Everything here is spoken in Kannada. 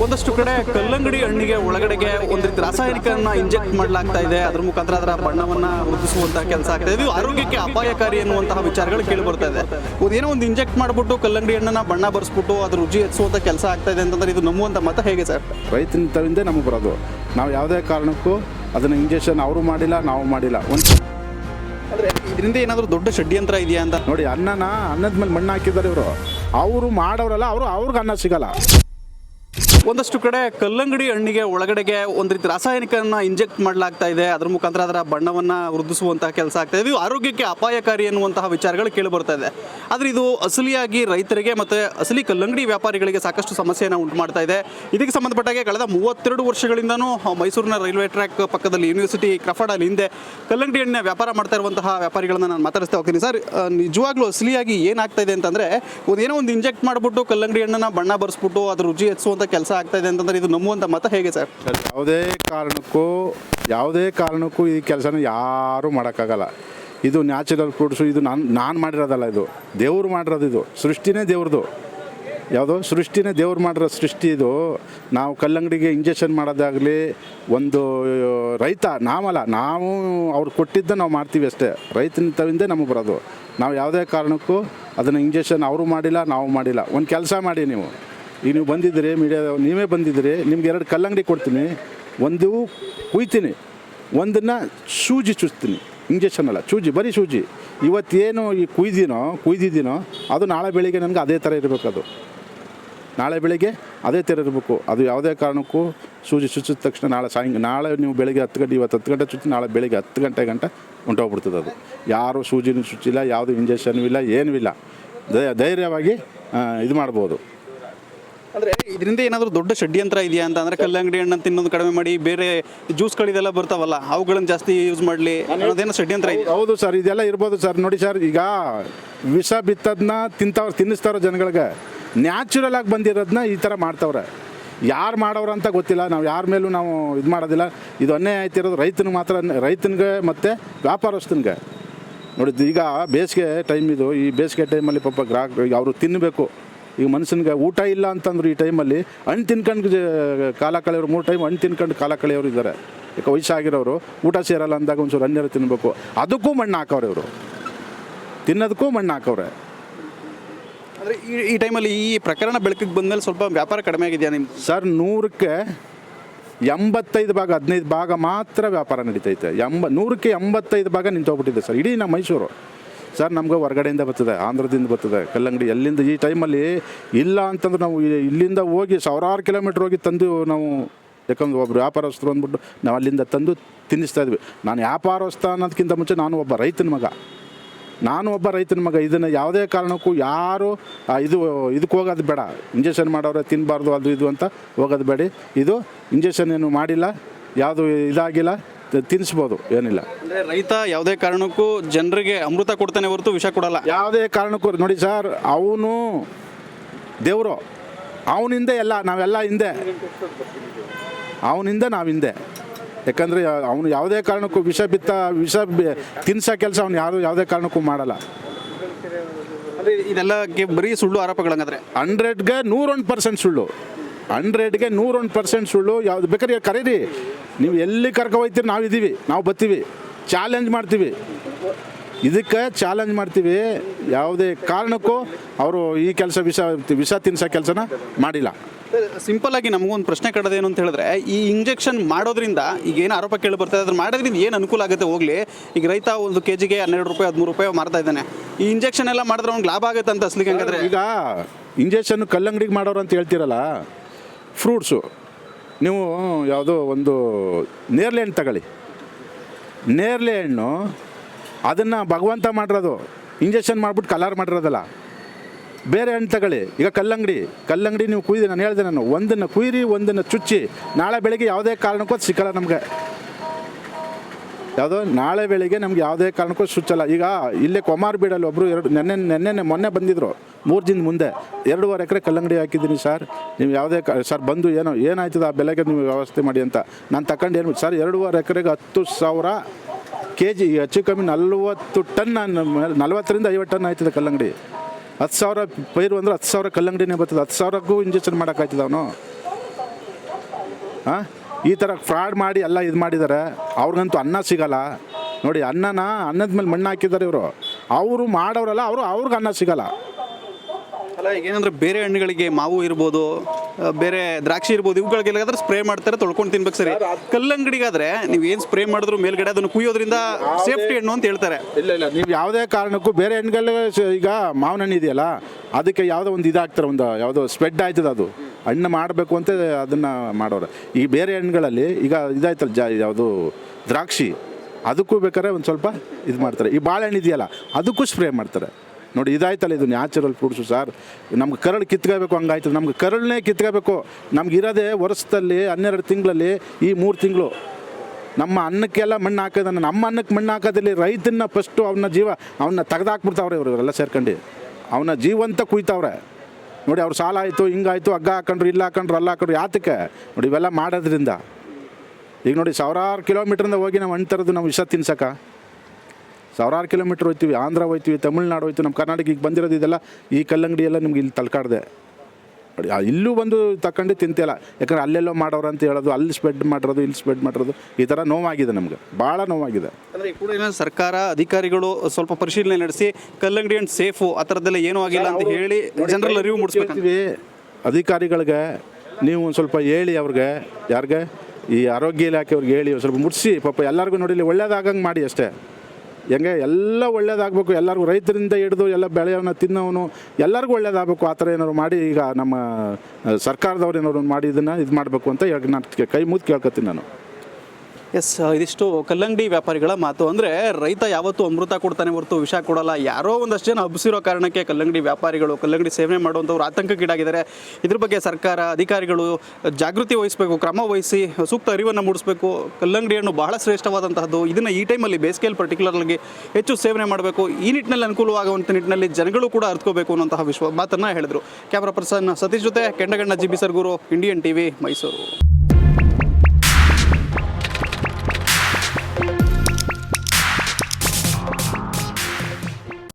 ಒಂದಷ್ಟು ಕಡೆ ಕಲ್ಲಂಗಡಿ ಹಣ್ಣಿಗೆ ಒಳಗಡೆಗೆ ಒಂದು ರೀತಿ ರಾಸಾಯನಿಕನ ಇಂಜೆಕ್ಟ್ ಮಾಡಲಾಗ್ತಾ ಇದೆ. ಅದ್ರ ಮುಖಾಂತರ ಅದರ ಬಣ್ಣವನ್ನ ವೃದ್ಧಿಸುವಂತಹ ಕೆಲಸ ಆಗ್ತಾ ಇದೆ. ಆರೋಗ್ಯಕ್ಕೆ ಅಪಾಯಕಾರಿ ಎನ್ನುವಂತಹ ವಿಚಾರಗಳು ಕೇಳಿ ಬರ್ತಾ ಇದೆ. ಏನೋ ಒಂದು ಇಂಜೆಕ್ಟ್ ಮಾಡಿಬಿಟ್ಟು ಕಲ್ಲಂಗಡಿ ಹಣ್ಣನ್ನ ಬಣ್ಣ ಬರ್ಸ್ಬಿಟ್ಟು ಅದ್ರ ರುಚಿ ಹೆಚ್ಚುವಂತ ಕೆಲಸ ಆಗ್ತಾ ಇದೆ ಅಂತಂದ್ರೆ ಇದು ನಂಬುವಂತ ಮತ ಹೇಗೆ ಸರ್? ರೈತನ ತವಿಂದೇ ನಮಗೆ ಬರೋದು. ನಾವು ಯಾವುದೇ ಕಾರಣಕ್ಕೂ ಅದನ್ನ ಇಂಜೆಕ್ಷನ್ ಅವರು ಮಾಡಿಲ್ಲ ನಾವು ಮಾಡಿಲ್ಲ. ಒಂದು ಅಂದ್ರೆ ಇದರಿಂದ ಏನಾದರೂ ದೊಡ್ಡ ಷಡ್ಯಂತ್ರ ಇದೆಯಾ ಅಂತ? ನೋಡಿ ಅನ್ನನ ಅನ್ನದ ಮೇಲೆ ಮಣ್ಣು ಹಾಕಿದ್ದಾರೆ ಇವರು. ಅವರು ಮಾಡೋರಲ್ಲ ಅವರು ಅವ್ರಿಗೆ ಅನ್ನ ಸಿಗಲ್ಲ. ಒಂದಷ್ಟು ಕಡೆ ಕಲ್ಲಂಗಡಿ ಹಣ್ಣಿಗೆ ಒಳಗಡೆಗೆ ಒಂದು ರೀತಿ ರಾಸಾಯನಿಕನ ಇಂಜೆಕ್ಟ್ ಮಾಡಲಾಗ್ತಾ ಇದೆ. ಅದರ ಮುಖಾಂತರ ಅದರ ಬಣ್ಣವನ್ನ ವೃದ್ಧಿಸುವಂತಹ ಕೆಲಸ ಆಗ್ತಾ ಇದೆ. ಇದು ಆರೋಗ್ಯಕ್ಕೆ ಅಪಾಯಕಾರಿ ಎನ್ನುವಂತಹ ವಿಚಾರಗಳು ಕೇಳಿ ಬರ್ತಾ ಇದೆ. ಆದರೆ ಇದು ಅಸಲಿಯಾಗಿ ರೈತರಿಗೆ ಮತ್ತು ಅಸಲಿ ಕಲ್ಲಂಗಡಿ ವ್ಯಾಪಾರಿಗಳಿಗೆ ಸಾಕಷ್ಟು ಸಮಸ್ಯೆಯನ್ನು ಉಂಟು ಮಾಡ್ತಾ ಇದೆ. ಇದಕ್ಕೆ ಸಂಬಂಧಪಟ್ಟಾಗೆ ಕಳೆದ ಮೂವತ್ತೆರಡು ವರ್ಷಗಳಿಂದನೂ ಮೈಸೂರಿನ ರೈಲ್ವೆ ಟ್ರ್ಯಾಕ್ ಪಕ್ಕದಲ್ಲಿ ಯೂನಿವರ್ಸಿಟಿ ಕ್ರಫರ್ಡಲ್ಲಿ ಹಿಂದೆ ಕಲ್ಲಂಗಡಿ ಹಣ್ಣಿನ ವ್ಯಾಪಾರ ಮಾಡ್ತಾ ಇರುವಂತಹ ವ್ಯಾಪಾರಿಗಳನ್ನ ನಾನು ಮಾತಾಡಿಸ್ತಾ ಹೋಗ್ತೀನಿ. ಸರ್ ನಿಜವಾಗ್ಲೂ ಅಸಲಿಯಾಗಿ ಏನಾಗ್ತಾ ಇದೆ ಅಂತಂದ್ರೆ ಒಂದು ಏನೋ ಒಂದು ಇಂಜೆಕ್ಟ್ ಮಾಡಿಬಿಟ್ಟು ಕಲ್ಲಂಗಡಿ ಹಣ್ಣನ್ನ ಬಣ್ಣ ಬರ್ಸ್ಬಿಟ್ಟು ಅದ್ರ ರುಚಿ ಹೆಚ್ಚಿಸುವಂತ ಕೆಲಸ ಆಗ್ತಾ ಇದೆ ಅಂತಂದ್ರೆ ಇದು ನಂಬುವಂತ ಮತ ಹೇಗೆ ಸರ್? ಯಾವುದೇ ಕಾರಣಕ್ಕೂ ಯಾವುದೇ ಕಾರಣಕ್ಕೂ ಈ ಕೆಲಸನ ಯಾರೂ ಮಾಡೋಕ್ಕಾಗಲ್ಲ. ಇದು ನ್ಯಾಚುರಲ್ ಫ್ರೂಟ್ಸು ಇದು ನಾನು ನಾನು ಮಾಡಿರೋದಲ್ಲ ಇದು. ದೇವ್ರು ಮಾಡಿರೋದು ಇದು. ಸೃಷ್ಟಿನೇ ದೇವ್ರದು. ಯಾವುದೋ? ಸೃಷ್ಟಿನೇ ದೇವ್ರು ಮಾಡಿರೋ ಸೃಷ್ಟಿ ಇದು. ನಾವು ಕಲ್ಲಂಗಡಿಗೆ ಇಂಜೆಕ್ಷನ್ ಮಾಡೋದಾಗಲಿ, ಒಂದು ರೈತ, ನಾವಲ್ಲ, ನಾವು ಅವ್ರು ಕೊಟ್ಟಿದ್ದ ನಾವು ಮಾಡ್ತೀವಿ ಅಷ್ಟೇ. ರೈತನ ತವಿಂದೇ ನಮಗೆ ಬರೋದು. ನಾವು ಯಾವುದೇ ಕಾರಣಕ್ಕೂ ಅದನ್ನು ಇಂಜೆಕ್ಷನ್ ಅವರು ಮಾಡಿಲ್ಲ, ನಾವು ಮಾಡಿಲ್ಲ. ಒಂದು ಕೆಲಸ ಮಾಡಿ ನೀವು. ಈಗ ನೀವು ಬಂದಿದ್ದರೆ ಮೀಡಿಯಾ ನೀವೇ ಬಂದಿದ್ದರೆ, ನಿಮ್ಗೆ ಎರಡು ಕಲ್ಲಂಗಡಿ ಕೊಡ್ತೀನಿ. ಒಂದು ಕುಯ್ತೀನಿ, ಒಂದನ್ನು ಸೂಜಿ ಚುಚ್ತೀನಿ ಇಂಜೆಕ್ಷನ್ ಅಲ್ಲ, ಸೂಜಿ, ಬರೀ ಸೂಜಿ. ಇವತ್ತೇನು ಈ ಕುಯ್ದಿನೋ, ಕುಯ್ದಿದ್ದೀನೋ, ಅದು ನಾಳೆ ಬೆಳಿಗ್ಗೆ ನನಗೆ ಅದೇ ಥರ ಇರಬೇಕು ಅದು. ನಾಳೆ ಬೆಳಿಗ್ಗೆ ಅದೇ ಥರ ಇರಬೇಕು. ಅದು ಯಾವುದೇ ಕಾರಣಕ್ಕೂ ಸೂಜಿ ಚುಚ್ಚಿದ ತಕ್ಷಣ ನಾಳೆ ಸಾಯಂಕ ನಾಳೆ ನೀವು ಬೆಳಿಗ್ಗೆ ಹತ್ತು ಗಂಟೆ, ಇವತ್ತು ಹತ್ತು ಗಂಟೆ ಚುಚ್ಚಿ ನಾಳೆ ಬೆಳಿಗ್ಗೆ ಹತ್ತು ಗಂಟೆ ಗಂಟೆ ಉಂಟೋಗ್ಬಿಡ್ತದೆ ಅದು. ಯಾರು ಸೂಜಿನೂ ಚುಚ್ಚಿಲ್ಲ, ಯಾವುದು ಇಂಜೆಕ್ಷನ್ ಇಲ್ಲ, ಏನೂ ಇಲ್ಲ. ಧೈರ್ಯವಾಗಿ ಇದು ಮಾಡ್ಬೋದು. ಅಂದ್ರೆ ಇದರಿಂದ ಏನಾದರೂ ದೊಡ್ಡ ಷಡ್ಯಂತ್ರ ಇದೆಯಾ ಅಂತ ಅಂದ್ರೆ ಕಲ್ಲಂಗಡಿ ಹಣ್ಣು ತಿನ್ನೋದು ಕಡಿಮೆ ಮಾಡಿ ಬೇರೆ ಜ್ಯೂಸ್ಗಳಿದೆಲ್ಲ ಬರ್ತಾವಲ್ಲ ಅವುಗಳನ್ನ ಜಾಸ್ತಿ ಯೂಸ್ ಮಾಡಲಿ ಅನ್ನೋದೇನೋ ಷಡ್ಯಂತ್ರ ಇದೆ. ಹೌದು ಸರ್ ಇದೆಲ್ಲ ಇರ್ಬೋದು ಸರ್. ನೋಡಿ ಸರ್ ಈಗ ವಿಷ ಬಿತ್ತದನ್ನ ತಿಂತವ್ರು ತಿನ್ನಿಸ್ತಾರೋ ಜನಗಳಿಗೆ. ನ್ಯಾಚುರಲ್ ಆಗಿ ಬಂದಿರೋದನ್ನ ಈ ಥರ ಮಾಡ್ತವ್ರೆ. ಯಾರು ಮಾಡೋರು ಅಂತ ಗೊತ್ತಿಲ್ಲ. ನಾವು ಯಾರ ಮೇಲೂ ನಾವು ಇದು ಮಾಡೋದಿಲ್ಲ. ಇದು ಅನ್ಯಾಯ ಆಯ್ತಿರೋದು ರೈತನಿಗೆ ಮಾತ್ರ ರೈತನಿಗೆ ಮತ್ತು ವ್ಯಾಪಾರಸ್ಥನಿಗೆ. ನೋಡಿ ಈಗ ಬೇಸಿಗೆ ಟೈಮ್ ಇದು. ಈ ಬೇಸಿಗೆ ಟೈಮಲ್ಲಿ ಪಾಪ ಗ್ರಾಹಕರಿಗೆ ಈಗ ಅವರು ತಿನ್ನಬೇಕು ಈಗ ಮನುಷ್ಯನಿಗೆ ಊಟ ಇಲ್ಲ ಅಂತಂದ್ರು ಈ ಟೈಮಲ್ಲಿ ಹಣ್ಣು ತಿನ್ಕೊಂಡು ಕಾಲ ಕಳೆಯೋರು ಮೂರು ಟೈಮ್ ಹಣ್ಣು ತಿನ್ಕೊಂಡು ಕಾಲ ಕಳೆಯೋರು ಇದ್ದಾರೆ. ಈಗ ವಯಸ್ಸಾಗಿರೋರು ಊಟ ಸೇರಲ್ಲ ಅಂದಾಗ ಒಂಚೂರು ಹಣ್ಣೆಲ್ಲ ತಿನ್ನಬೇಕು ಅದಕ್ಕೂ ಮಣ್ಣು ಹಾಕವ್ರೆ ಇವರು. ತಿನ್ನೋದಕ್ಕೂ ಮಣ್ಣು ಹಾಕವ್ರೆ. ಅಂದರೆ ಈ- ಈ ಟೈಮಲ್ಲಿ ಈ ಪ್ರಕರಣ ಬೆಳಕಿಗೆ ಬಂದ್ಮೇಲೆ ಸ್ವಲ್ಪ ವ್ಯಾಪಾರ ಕಡಿಮೆ ಆಗಿದೆಯಾ ನಿಮ್ಮ ಸರ್ ನೂರಕ್ಕೆ ಎಂಬತ್ತೈದು ಭಾಗ ಹದಿನೈದು ಭಾಗ ಮಾತ್ರ ವ್ಯಾಪಾರ ನಡೀತೈತೆ. ಎಂಬ ನೂರಕ್ಕೆ ಎಂಬತ್ತೈದು ಭಾಗ ನಿಂತೋಗ್ಬಿಟ್ಟಿದೆ ಸರ್. ಇಡೀ ನಮ್ಮ ಮೈಸೂರು. ಸರ್, ನಮ್ಗೆ ಹೊರಗಡೆಯಿಂದ ಬರ್ತದೆ, ಆಂಧ್ರದಿಂದ ಬರ್ತದೆ, ಕಲ್ಲಂಗಡಿ. ಎಲ್ಲಿಂದ ಈ ಟೈಮಲ್ಲಿ ಇಲ್ಲ ಅಂತಂದ್ರೆ ನಾವು ಇಲ್ಲಿಂದ ಹೋಗಿ ಸಾವಿರಾರು ಕಿಲೋಮೀಟ್ರ್ ಹೋಗಿ ತಂದು ನಾವು ಯಾಕಂದ್ರೆ ಒಬ್ಬರು ವ್ಯಾಪಾರಸ್ಥರು ಅಂದ್ಬಿಟ್ಟು ನಾವು ಅಲ್ಲಿಂದ ತಂದು ತಿನ್ನಿಸ್ತಾ ಇದ್ವಿ. ನಾನು ವ್ಯಾಪಾರಸ್ಥ ಅನ್ನೋದಕ್ಕಿಂತ ಮುಂಚೆ ನಾನು ಒಬ್ಬ ರೈತನ ಮಗ. ನಾನು ಒಬ್ಬ ರೈತನ ಮಗ. ಇದನ್ನು ಯಾವುದೇ ಕಾರಣಕ್ಕೂ ಯಾರು ಇದು, ಇದಕ್ಕೆ ಹೋಗೋದು ಬೇಡ. ಇಂಜೆಕ್ಷನ್ ಮಾಡೋರೆ ತಿನ್ನಬಾರ್ದು ಅದು ಇದು ಅಂತ ಹೋಗೋದು ಬೇಡಿ. ಇದು ಇಂಜೆಕ್ಷನ್ ಏನು ಮಾಡಿಲ್ಲ. ಯಾವುದು ಇದಾಗಿಲ್ಲ ತಿನ್ಸ್ಬೋದು ತಿನ್ನಿಸ್ಬೋದು ಏನಿಲ್ಲ. ಅಂದ್ರೆ ರೈತ ಯಾವುದೇ ಕಾರಣಕ್ಕೂ ಜನರಿಗೆ ಅಮೃತ ಕೊಡ್ತಾನೆ ಹೊರತು ವಿಷ ಕೊಡಲ್ಲ. ಯಾವುದೇ ಕಾರಣಕ್ಕೂ ನೋಡಿ ಸರ್ ಅವನು ದೇವರು. ಅವನಿಂದ ಎಲ್ಲ ನಾವೆಲ್ಲ ಹಿಂದೆ. ಅವನಿಂದ ನಾವು ಹಿಂದೆ. ಯಾಕಂದರೆ ಅವನು ಯಾವುದೇ ಕಾರಣಕ್ಕೂ ವಿಷ ಬಿತ್ತ ವಿಷ ಬಿ- ತಿನ್ಸೋ ಕೆಲಸ ಅವ್ನು ಯಾರು ಯಾವುದೇ ಕಾರಣಕ್ಕೂ ಮಾಡಲ್ಲ. ಅಂದ್ರೆ ಇದೆಲ್ಲಕ್ಕೆ ಬರೀ ಸುಳ್ಳು ಆರೋಪಗಳಂಗಾದ್ರೆ? ಹಂಡ್ರೆಡ್ಗೆ ನೂರೊಂದು ಪರ್ಸೆಂಟ್ ಸುಳ್ಳು. ಹಂಡ್ರೆಡ್ಗೆ ನೂರೊಂದು ಪರ್ಸೆಂಟ್ ಸುಳ್ಳು. ಯಾವ್ದು ಬೇಕಾದ್ರೆ ಕರೀರಿ. ನೀವು ಎಲ್ಲಿ ಕರ್ಕೊ ಹೋಗ್ತೀರಿ ನಾವು ಇದ್ದೀವಿ ನಾವು ಬರ್ತೀವಿ ಚಾಲೆಂಜ್ ಮಾಡ್ತೀವಿ. ಇದಕ್ಕೆ ಚಾಲೆಂಜ್ ಮಾಡ್ತೀವಿ ಯಾವುದೇ ಕಾರಣಕ್ಕೂ ಅವರು ಈ ಕೆಲಸ ವಿಷ ವಿಷ ತಿನ್ಸೋ ಕೆಲಸನ ಮಾಡಿಲ್ಲ. ಸಿಂಪಲ್ ಆಗಿ ನಮಗೊಂದು ಪ್ರಶ್ನೆ ಕಡೋದೇನು ಅಂತ ಹೇಳಿದ್ರೆ ಈ ಇಂಜೆಕ್ಷನ್ ಮಾಡೋದ್ರಿಂದ ಈಗ ಏನು ಆರೋಪ ಕೇಳಿ ಬರ್ತದೆ ಅದ್ರ ಮಾಡೋದ್ರಿಂದ ಏನು ಅನುಕೂಲ ಆಗುತ್ತೆ ಹೋಗ್ಲಿ. ಈಗ ರೈತ ಒಂದು ಕೆ ಜಿಗೆ ಹನ್ನೆರಡು ರೂಪಾಯಿ ಹದಿಮೂರು ರೂಪಾಯಿ ಮಾರ್ತಾ ಇದ್ದಾನೆ. ಈ ಇಂಜೆಕ್ಷನ್ ಎಲ್ಲ ಮಾಡಿದ್ರೆ ಅವ್ನಿಗೆ ಲಾಭ ಆಗುತ್ತೆ ಅಂತ ಅಸ್ಲಿಕ್ಕೆ ಹಂಗಾದ್ರೆ? ಈಗ ಇಂಜೆಕ್ಷನ್ ಕಲ್ಲಂಗಡಿಗೆ ಮಾಡೋರು ಅಂತ ಹೇಳ್ತೀರಲ್ಲ ಫ್ರೂಟ್ಸು ನೀವು ಯಾವುದೋ ಒಂದು ನೇರಳೆ ಹಣ್ಣು ತಗೊಳ್ಳಿ. ನೇರ್ಲೆ ಹಣ್ಣು, ಅದನ್ನು ಭಗವಂತ ಮಾಡಿರೋದು. ಇಂಜೆಕ್ಷನ್ ಮಾಡಿಬಿಟ್ಟು ಕಲರ್ ಮಾಡಿರೋದಲ್ಲ. ಬೇರೆ ಹಣ್ಣು ತಗೊಳ್ಳಿ. ಈಗ ಕಲ್ಲಂಗಡಿ ಕಲ್ಲಂಗಡಿ ನೀವು ಕುಯ್ದು, ನಾನು ಹೇಳಿದೆ ನಾನು, ಒಂದನ್ನು ಕುಯ್ರಿ, ಒಂದನ್ನು ಚುಚ್ಚಿ, ನಾಳೆ ಬೆಳಗ್ಗೆ ಯಾವುದೇ ಕಾರಣಕ್ಕೂ ಸಿಕ್ಕಲ್ಲ ನಮಗೆ. ಯಾವುದೋ ನಾಳೆ ಬೆಳಿಗ್ಗೆ ನಮ್ಗೆ ಯಾವುದೇ ಕಾರಣಕ್ಕೂ ಸುಚ್ಚಲ್ಲ ಈಗ ಇಲ್ಲೇ ಕೊಮಾರ್ ಬೀಡಲ್ಲಿ ಒಬ್ಬರು ಎರಡು ನೆನ್ನೆ ನೆನ್ನೆ ಮೊನ್ನೆ ಬಂದಿದ್ರು. ಮೂರು ದಿನ ಮುಂದೆ. ಎರಡೂವರೆ ಎಕರೆ ಕಲ್ಲಂಗಡಿ ಹಾಕಿದ್ದೀನಿ ಸರ್. ನೀವು ಯಾವುದೇ ಸರ್ ಬಂದು ಏನೋ, ಏನಾಯ್ತದ ಆ ಬೆಲೆಗೆ ನೀವು ವ್ಯವಸ್ಥೆ ಮಾಡಿ ಅಂತ. ನಾನು ತಗೊಂಡು ಏನು ಸರ್ ಎರಡೂವರೆ ಎಕರೆಗೆ ಹತ್ತು ಸಾವಿರ ಕೆ ಜಿ ಹೆಚ್ಚು ಕಮ್ಮಿ ನಲ್ವತ್ತು ಟನ್ ನಲ್ವತ್ತರಿಂದ ಐವತ್ತು ಟನ್ ಆಯ್ತದೆ ಕಲ್ಲಂಗಡಿ. ಹತ್ತು ಸಾವಿರ ಪೈರು ಅಂದ್ರೆ ಹತ್ತು ಸಾವಿರ ಕಲ್ಲಂಗಡಿನೇ ಬರ್ತದೆ. ಹತ್ತು ಸಾವಿರಕ್ಕೂ ಇಂಜೆಕ್ಷನ್ ಮಾಡೋಕ್ಕಾಯ್ತದ ಅವನು? ಹಾಂ ಈ ಥರ ಫ್ರಾಡ್ ಮಾಡಿ ಎಲ್ಲ ಇದು ಮಾಡಿದ್ದಾರೆ ಅವ್ರಿಗಂತೂ ಅನ್ನ ಸಿಗಲ್ಲ. ನೋಡಿ ಅನ್ನನ ಅನ್ನದ ಮೇಲೆ ಮಣ್ಣು ಹಾಕಿದ್ದಾರೆ ಇವರು. ಅವರು ಮಾಡೋರಲ್ಲ ಅವರು ಅವ್ರಿಗೆ ಅನ್ನ ಸಿಗಲ್ಲ. ಅಲ್ಲ ಈಗ ಏನಂದ್ರೆ ಬೇರೆ ಹಣ್ಣುಗಳಿಗೆ ಮಾವು ಇರ್ಬೋದು ಬೇರೆ ದ್ರಾಕ್ಷಿ ಇರ್ಬೋದು ಇವುಗಳಿಗೆಲ್ಲಾದ್ರೆ ಸ್ಪ್ರೇ ಮಾಡ್ತಾರೆ ತೊಳ್ಕೊಂಡು ತಿನ್ಬೇಕು ಸರಿ. ಕಲ್ಲಂಗಡಿಗಾದ್ರೆ ನೀವು ಏನು ಸ್ಪ್ರೇ ಮಾಡಿದ್ರು ಮೇಲ್ಗಡೆ ಅದನ್ನು ಕುಯ್ಯೋದ್ರಿಂದ ಸೇಫ್ಟಿ ಹಣ್ಣು ಅಂತ ಹೇಳ್ತಾರೆ. ಇಲ್ಲ ಇಲ್ಲ ನೀವು ಯಾವುದೇ ಕಾರಣಕ್ಕೂ ಬೇರೆ ಹಣ್ಣುಗಳ ಈಗ ಮಾವಿನ ಹಣ್ಣು ಇದೆಯಲ್ಲ ಅದಕ್ಕೆ ಯಾವುದೋ ಒಂದು ಇದಾಗ್ತಾರೆ ಒಂದು ಯಾವುದೋ ಸ್ಪ್ರೆಡ್ ಆಯ್ತದ ಅದು. ಹಣ್ಣು ಮಾಡಬೇಕು ಅಂತ ಅದನ್ನು ಮಾಡೋರು. ಈ ಬೇರೆ ಹಣ್ಣುಗಳಲ್ಲಿ ಈಗ ಇದಾಯ್ತಲ್ಲ ಜಾ ಯಾವುದು ದ್ರಾಕ್ಷಿ, ಅದಕ್ಕೂ ಬೇಕಾದ್ರೆ ಒಂದು ಸ್ವಲ್ಪ ಇದು ಮಾಡ್ತಾರೆ. ಈ ಬಾಳೆಹಣ್ಣು ಇದೆಯಲ್ಲ, ಅದಕ್ಕೂ ಸ್ಪ್ರೇ ಮಾಡ್ತಾರೆ. ನೋಡಿ ಇದಾಯ್ತಲ್ಲ ಇದು ನ್ಯಾಚುರಲ್ ಫ್ರೂಟ್ಸು ಸರ್. ನಮ್ಗೆ ಕರಳು ಕಿತ್ಕೋಬೇಕು ಹಂಗಾಯ್ತು ನಮ್ಗೆ ಕರಳನ್ನೇ ಕಿತ್ಕೋಬೇಕು. ನಮ್ಗೆ ಇರೋದೇ ವರ್ಷದಲ್ಲಿ ಹನ್ನೆರಡು ತಿಂಗಳಲ್ಲಿ ಈ ಮೂರು ತಿಂಗಳು ನಮ್ಮ ಅನ್ನಕ್ಕೆಲ್ಲ ಮಣ್ಣು ಹಾಕೋದನ್ನ, ನಮ್ಮ ಅನ್ನಕ್ಕೆ ಮಣ್ಣು ಹಾಕೋದಲ್ಲಿ ರೈತನ ಫಸ್ಟು ಅವನ್ನ ಜೀವ, ಅವನ್ನ ತೆಗೆದಾಕ್ಬಿಡ್ತಾವ್ರೆ ಇವರು ಇವರೆಲ್ಲ ಸೇರ್ಕೊಂಡು. ಅವನ್ನ ಜೀವಂತ ಕುಯ್ತಾವ್ರೆ. ನೋಡಿ ಅವ್ರು ಸಾಲ ಆಯಿತು ಹಿಂಗಾಯಿತು ಹಗ್ಗ ಹಾಕೊಂಡ್ರು, ಇಲ್ಲ ಹಾಕೊಂಡ್ರು, ಅಲ್ಲ ಹಾಕೊಂಡ್ರು, ಯಾತಕ್ಕೆ? ನೋಡಿ ಇವೆಲ್ಲ ಮಾಡೋದ್ರಿಂದ. ಈಗ ನೋಡಿ ಸಾವಿರಾರು ಕಿಲೋಮೀಟ್ರಿಂದ ಹೋಗಿ ನಾವು ಹಣ್ಣು ನಾವು ವಿಷ ತಿನ್ಸಕ ಸಾವಿರಾರು ಕಿಲೋಮೀಟ್ರ್ ಹೋಯ್ತೀವಿ, ಆಂಧ್ರ ಹೋಯ್ತೀವಿ, ತಮಿಳ್ನಾಡು ಹೋಯ್ತೀವಿ ನಮ್ಮ ಕರ್ನಾಟಕ ಈಗ ಬಂದಿರೋದು ಇದೆಲ್ಲ ಈ ಕಲ್ಲಂಗಡಿ ಎಲ್ಲ ನಿಮ್ಗೆ ಇಲ್ಲಿ ಆ ಇಲ್ಲೂ ಬಂದು ತಗೊಂಡು ತಿಂತಿಲ್ಲ. ಯಾಕಂದ್ರೆ ಅಲ್ಲೆಲ್ಲೋ ಮಾಡೋರು ಅಂತ ಹೇಳೋದು ಅಲ್ಲಿ ಸ್ಪ್ರೆಡ್ ಮಾಡಿರೋದು ಇಲ್ಲಿ ಸ್ಪ್ರೆಡ್ ಮಾಡಿರೋದು ಈ ಥರ ನೋವಾಗಿದೆ ನಮಗೆ. ಭಾಳ ನೋವಾಗಿದೆ. ಅಂದರೆ ಕೂಡ ಏನೋ ಸರ್ಕಾರ ಅಧಿಕಾರಿಗಳು ಸ್ವಲ್ಪ ಪರಿಶೀಲನೆ ನಡೆಸಿ ಕಲ್ಲಂಗಡಿ ಅಂಡ್ ಸೇಫು ಆ ಥರದ್ದೆಲ್ಲ ಏನೂ ಆಗಿಲ್ಲ ಅಂತ ಹೇಳಿ ಜನರಲ್ಲಿ ಅರಿವು ಮೂಡಿಸ್ಬೇಕಂತೀವಿ ಅಧಿಕಾರಿಗಳಿಗೆ ನೀವು ಒಂದು ಸ್ವಲ್ಪ ಹೇಳಿ ಅವ್ರಿಗೆ ಯಾರಿಗೆ? ಈ ಆರೋಗ್ಯ ಇಲಾಖೆ ಅವ್ರಿಗೆ ಹೇಳಿ ಸ್ವಲ್ಪ ಮುಟ್ಸಿ ಪಾಪ ಎಲ್ಲರಿಗೂ ನೋಡಿಲಿ ಒಳ್ಳೇದಾಗಂಗೆ ಮಾಡಿ ಅಷ್ಟೇ. ಹೆಂಗೆ ಎಲ್ಲ ಒಳ್ಳೇದಾಗಬೇಕು, ಎಲ್ಲರಿಗೂ ರೈತರಿಂದ ಹಿಡಿದು ಎಲ್ಲ ಬೆಳೆಯವನ್ನ ತಿನ್ನೋನು, ಎಲ್ಲರಿಗೂ ಒಳ್ಳೇದಾಗಬೇಕು. ಆ ಥರ ಏನಾದ್ರು ಮಾಡಿ, ಈಗ ನಮ್ಮ ಸರ್ಕಾರದವ್ರು ಏನಾದ್ರು ಮಾಡಿ ಇದನ್ನು ಇದು ಮಾಡಬೇಕು ಅಂತ ಹೇಳಿ ನಾನು ಕೈ ಮುದ್ದು ಕೇಳ್ಕೊತೀನಿ ನಾನು. ಎಸ್ ಇದಿಷ್ಟು ಕಲ್ಲಂಗಡಿ ವ್ಯಾಪಾರಿಗಳ ಮಾತು. ಅಂದರೆ ರೈತ ಯಾವತ್ತೂ ಅಮೃತ ಕೊಡ್ತಾನೆ ಹೊರತು ವಿಷ ಕೊಡಲ್ಲ. ಯಾರೋ ಒಂದಷ್ಟು ಜನ ಹಬ್ಸಿರೋ ಕಾರಣಕ್ಕೆ ಕಲ್ಲಂಗಡಿ ವ್ಯಾಪಾರಿಗಳು, ಕಲ್ಲಂಗಡಿ ಸೇವನೆ ಮಾಡುವಂಥವ್ರು ಆತಂಕಕ್ಕೀಡಾಗಿದ್ದಾರೆ. ಇದ್ರ ಬಗ್ಗೆ ಸರ್ಕಾರ, ಅಧಿಕಾರಿಗಳು ಜಾಗೃತಿ ವಹಿಸಬೇಕು, ಕ್ರಮ ವಹಿಸಿ, ಸೂಕ್ತ ಅರಿವನ್ನು ಮೂಡಿಸಬೇಕು. ಕಲ್ಲಂಗಡಿ ಹಣ್ಣು ಬಹಳ ಶ್ರೇಷ್ಠವಾದಂತಹದ್ದು. ಇದನ್ನು ಈ ಟೈಮಲ್ಲಿ ಬೇಸಿಗೆಯಲ್ಲಿ ಪರ್ಟಿಕ್ಯುಲರ್ಲಿ ಹೆಚ್ಚು ಸೇವನೆ ಮಾಡಬೇಕು. ಈ ನಿಟ್ಟಿನಲ್ಲಿ ಅನುಕೂಲವಾಗುವಂಥ ನಿಟ್ಟಿನಲ್ಲಿ ಜನಗಳು ಕೂಡ ಅರ್ಥಕೋಬೇಕು ಅನ್ನೋಂತಹ ವಿಶ್ವ ಮಾತನ್ನು ಹೇಳಿದರು. ಕ್ಯಾಮ್ರಾ ಪರ್ಸನ್ ಸತೀಶ್ ಜೊತೆ Kendaganna G B Sargur Indian TV Mysuru